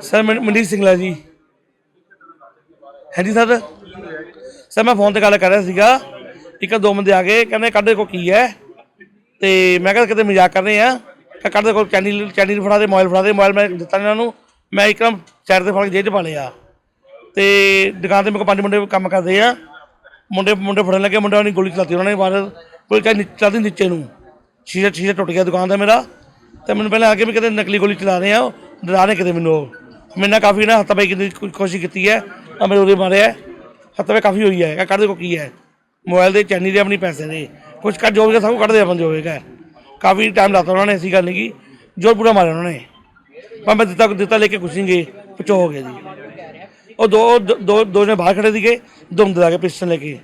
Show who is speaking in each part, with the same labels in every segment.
Speaker 1: Sir, ਮਨ- ਮਨਦੀਪ ਸਿੰਘਲਾ ਜੀ। ਹਾਂਜੀ, ਸਰ। ਸਰ, ਮੈਂ ਫੋਨ ਤੇ ਗੱਲ ਕਰ ਰਿਹਾ ਸੀਗਾ। ਇੱਕ ਦੋ ਬੰਦੇ ਆ ਗਏ, ਕਹਿੰਦੇ ਕੱਢ ਦੇ ਕੋ ਕੀ ਹੈ। ਤੇ ਮੈਂ ਕਿਹਾ ਕਿਤੇ ਮਜ਼ਾਕ ਕਰ ਰਹੇ ਆ ਕਿ ਕੱਢ ਦੇ ਕੋ ਚੈਨੀ ਚੈਨੀ ਫੜਾ ਦੇ, ਮੋਬਾਈਲ ਫੜਾ ਦੇ। ਮੋਬਾਈਲ ਮੈਂ ਦਿੱਤਾ ਇਹਨਾਂ ਨੂੰ। ਮੈਂ ਇੱਕਦਮ ਚੈਰ ਤੇ ਫੜ ਕੇ ਜੇਬ 'ਚ ਪਾ ਲਿਆ। ਤੇ ਦੁਕਾਨ ਤੇ ਮੇਰੇ ਕੋਲ ਪੰਜ ਮੁੰਡੇ ਕੰਮ ਕਰਦੇ ਆ। ਮੁੰਡੇ ਮੁੰਡੇ ਫੜਨ ਲੱਗੇ। ਮੁੰਡਿਆਂ ਨੇ ਗੋਲੀ ਚਲਾਤੀ ਉਹਨਾਂ ਨੇ ਬਾਹਰ। ਗੋਲੀ ਚਲਾ ਚਲਾਤੀ ਨੀਚੇ ਨੂੰ। ਸ਼ੀਸ਼ਾ ਸ਼ੀਸ਼ਾ ਟੁੱਟ ਗਿਆ ਦੁਕਾਨ ਦਾ ਮੇਰਾ। ਤੇ ਮੈਨੂੰ ਪਹਿਲਾਂ ਆ ਕੇ ਵੀ ਕਿਤੇ ਨਕਲੀ ਗੋਲੀ ਚਲਾ ਰਹੇ ਆ ਉਹ ਡਰਾ ਰਹੇ ਕਿਤੇ ਮੈਨੂੰ। ਉਹ। ਮੇਰੇ ਨਾਲ ਕਾਫੀ ਨਾ ਹੱਥਾਪਾਈ ਕੀਤੀ ਕੋਈ ਕੋਸ਼ਿਸ਼ ਕੀਤੀ ਹੈ ਆ ਮੇਰੇ ਉਹਦੇ ਮਾਰਿਆ ਹੱਥਾਂ ਕਾਫੀ ਹੋਈ ਹੈ ਕਿ ਕੱਢ ਦੇ ਕੋ ਕੀ ਹੈ। ਮੋਬਾਈਲ ਦੇ ਚੈਨੀ ਦੇ ਆਪਣੀ ਪੈਸੇ ਦੇ। ਕੁਝ ਕੱਢ ਜੋ ਵੀ ਸਭ ਕੱਢ ਦੇ ਆਪਾਂ ਜੋ ਹੋਵੇਗਾ ਕਾਫੀ ਟਾਈਮ ਲਾਤਾ ਉਹਨਾਂ ਨੇ, ਐਸੀ ਗੱਲ ਨਹੀਂ ਕੀ ਜੋਰ ਪੂਰਾ ਮਾਰਿਆ ਉਹਨਾਂ ਨੇ। ਪਰ ਮੈਂ ਦਿੱਤਾ ਦਿੱਤਾ ਲੈ ਕੇ ਕੁਛ ਨਹੀਂ ਗਏ ਪਚੋ ਹੋ ਗਏ ਜੀ ਉਹ ਦੋ ਦੋ- ਦੋ ਦੋ ਨੇ ਬਾਹਰ ਖੜੇ ਸੀਗੇ ਦੋ ਅੰਦਰ ਆ ਕੇ ਪਿਸਟਨ ਲੈ ਕੇ।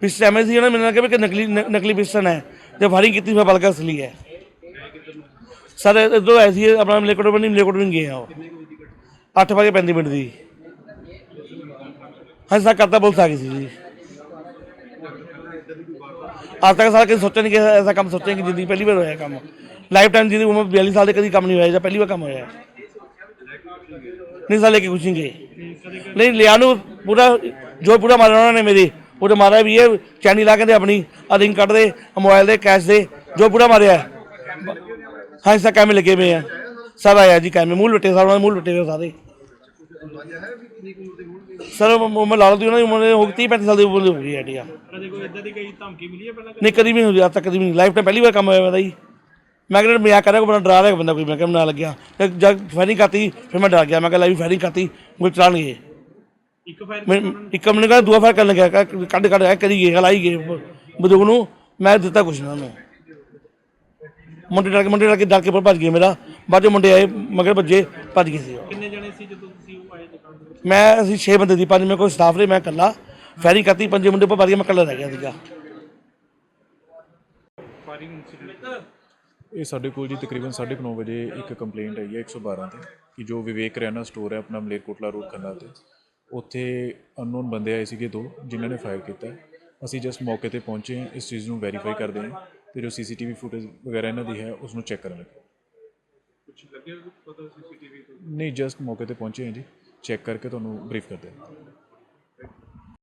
Speaker 1: ਪਿਸਟਨ ਐਵੇਂ ਸੀ ਉਹਨਾਂ ਨੇ ਮੈਨੂੰ ਲੱਗਿਆ ਵੀ ਕਿ ਨਕਲੀ, ਨ- ਨਕਲੀ ਪਿਸਟਨ ਹੈ। ਜੇ ਫਾਇਰਿੰਗ ਕੀਤੀ ਮੈਂ ਬਲਕਾ ਅਸਲੀ ਹੈ। ਸਰ ਇਦੋਂ ਸੀ ਆਪਣਾ ਮਲੇਕੋਟ ਬਣੀ, ਮਲੇਕੋਟ ਵੀ ਗਏ ਆ ਉਹ। 8 ਵਜੇ 35 ਮਿੰਟ ਦੀ। ਹਾਂ ਸਰ, ਕਰਤਾ ਬੋਲ ਗਈ ਸੀ ਜੀ। ਅੱਜ ਤੱਕ ਸਰ ਕਦੇ ਸੋਚਿਆ ਨਹੀਂ ਕਿ ਐਸਾ ਕੰਮ ਸੋਚਿਆ ਕਿ ਜ਼ਿੰਦਗੀ ਪਹਿਲੀ ਵਾਰ ਹੋਇਆ ਕੰਮ। ਲਾਈਫ ਟਾਈਮ ਜਿਹਦੀ ਉਮਰ 42 ਸਾਲ ਦੇ ਕਦੀ ਕੰਮ ਨਹੀਂ ਹੋਇਆ ਜਾਂ ਪਹਿਲੀ ਵਾਰ ਕੰਮ ਹੋਇਆ। ਨਹੀਂ, ਸਰ, ਲੈ ਕੇ ਕੁਛ ਨਹੀਂ ਗਏ ਨਹੀਂ, ਲਿਆ ਨੂੰ ਪੂਰਾ, ਜੋ ਪੂਰਾ ਮਾਰਿਆ ਉਹਨਾਂ ਨੇ ਮੇਰੀ ਪੂਰਾ ਮਾਰਿਆ ਵੀ ਇਹ ਚੈਨੀ ਲਾ ਕੇ ਦੇ ਆਪਣੀ ਆ ਰਿੰਗ ਕੱਢ ਦੇ ਮੋਬਾਈਲ ਦੇ ਕੈਸ਼ ਦੇ, ਜੋ ਪੂਰਾ ਮਾਰਿਆ। ਹਾਂ ਸਾ ਕੈਮੇ ਲੱਗੇ ਹੋਏ ਆ। ਸਭ ਆਇਆ ਜੀ ਕੈਮੇ ਮੂਲ ਲੁੱਟੇ ਸਾਰੇ ਮੂਲ ਲੁੱਟੇ ਹੋਏ ਸਾਰੇ। ਸਰ ਮ- ਮੈਂ ਲਾ ਲਦੀ ਉਹਨਾਂ ਦੀ ਉਮਰ ਹੋ ਗਈ 30 35 ਸਾਲ ਦੀ ਉਮਰ ਹੋ ਗਈ ਹੈ ਠੀਕ ਆ
Speaker 2: ਕਦੇ ਕੋਈ ਇਦਾਂ ਦੀ ਕੋਈ ਧਮਕੀ ਮਿਲੀ ਹੈ ਪਹਿਲਾਂ
Speaker 1: ਨਹੀਂ ਕਦੀ ਵੀ ਨਹੀਂ ਹੋਈ ਅੱਜ ਤੱਕ ਕਦੀ ਵੀ ਨਹੀਂ। ਲਾਈਫ ਟਾਈਮ ਪਹਿਲੀ ਵਾਰ ਕੰਮ ਹੋਇਆ ਮੇਰਾ ਜੀ। ਮੈਂ ਕਿਹਾ ਮਜ਼ਾਕ ਕਰ ਰਿਹਾ ਕੋਈ ਬੰਦਾ ਡਰਾ ਰਿਹਾ ਬੰਦਾ ਕੋਈ ਮੈਂ ਕਿਹਾ ਨਾ ਲੱਗਿਆ। ਜਦ ਫਾਇਰਿੰਗ ਕਰਤੀ ਫਿਰ ਮੈਂ ਡਰ ਗਿਆ। ਮੈਂ ਕਿਹਾ ਲੈ ਵੀ ਫਾਇਰਿੰਗ ਕਰਤੀ ਗੋਲੀ ਚਲਾਣਗੇ।
Speaker 2: ਇੱਕ ਫਾਇਰ
Speaker 1: ਇੱਕ ਮੈਨੂੰ ਕਹਿੰਦਾ ਦੂਆ ਫਾਇਰ ਕਰਨ ਲੱਗਿਆ। ਕੱਢ ਕੱਢ ਕਰੀ ਗਏ ਹਲਾਈ ਗਏ ਬੰਦੂਕ ਨੂੰ। ਮੈਂ ਦਿੱਤਾ ਕੁਛ ਨਾ ਉਹਨੂੰ। ਮੁੰਡੇ ਡਰ ਕੇ ਮੁੰਡੇ ਡਰ ਕੇ ਡਰ ਕੇ ਪਰ ਭੱਜ ਗਏ ਮੇਰਾ। ਬਾਅਦ ਚੋਂ ਮੁੰਡੇ ਆਏ ਮਗਰ ਭੱਜੇ ਭੱਜ ਗਏ ਸੀ ਉਹ।
Speaker 2: ਕਿੰਨੇ ਜਣੇ ਸੀ ਜਦੋਂ ਤੁਸੀਂ ਉਹ ਆਏ ਦੁਕਾਨ ਦੇ ਵਿੱਚ
Speaker 1: ਮੈਂ ਅਸੀਂ 6 ਬੰਦੇ ਦੀ ਪੰਜ ਮੇਰੇ ਕੋਲ ਸਟਾਫ ਨੇ ਮੈਂ ਇਕੱਲਾ। ਫਾਇਰਿੰਗ ਕਰਤੀ ਪੰਜੇ ਮੁੰਡੇ ਉੱਪਰ ਭੱਜ ਗਏ ਮੈਂ ਇਕੱਲਾ ਰਹਿ ਗਿਆ ਸੀਗਾ।
Speaker 2: ਫਾਇਰਿੰਗ ਇਨਸੀਡੈਂਟ
Speaker 3: ਇਹ ਸਾਡੇ ਕੋਲ ਜੀ ਤਕਰੀਬਨ 9:30 ਵਜੇ ਇੱਕ ਕੰਪਲੇਂਟ ਆਈ ਹੈ 112 ਤੇ ਕਿ ਜੋ ਵਿਵੇਕ ਰੈਨਾ ਸਟੋਰ ਹੈ ਆਪਣਾ ਮਲੇਰਕੋਟਲਾ ਰੋਡ ਖੰਨਾ ਤੇ। ਉੱਥੇ ਅਨਨੋਨ ਬੰਦੇ ਆਏ ਸੀਗੇ ਦੋ ਜਿਨ੍ਹਾਂ ਨੇ ਫਾਇਰ ਕੀਤਾ। ਅਸੀਂ ਜਸਟ ਮੌਕੇ ਤੇ ਪਹੁੰਚੇ ਇਸ ਚੀਜ਼ ਨੂੰ ਵੈਰੀਫਾਈ ਕਰਦੇ ਹਾਂ। ਤੇ ਜੋ ਸੀਸੀਟੀਵੀ ਫੁਟੇਜ ਵਗੈਰਾ ਇਹਨਾਂ ਦੀ ਹੈ ਉਸ ਨੂੰ ਚੈੱਕ ਕਰਨ ਲੱਗੇ।
Speaker 2: ਕੁਝ ਲੱਗਿਆ ਪਤਾ ਸੀਸੀਟੀਵੀ ਤੋਂ?
Speaker 3: ਨਹੀਂ ਜਸਟ ਮੌਕੇ ਤੇ ਪਹੁੰਚੇ ਹਾਂ ਜੀ। ਚੈੱਕ ਕਰਕੇ ਤੁਹਾਨੂੰ ਬਰੀਫ ਕਰਦੇ ਹਾਂ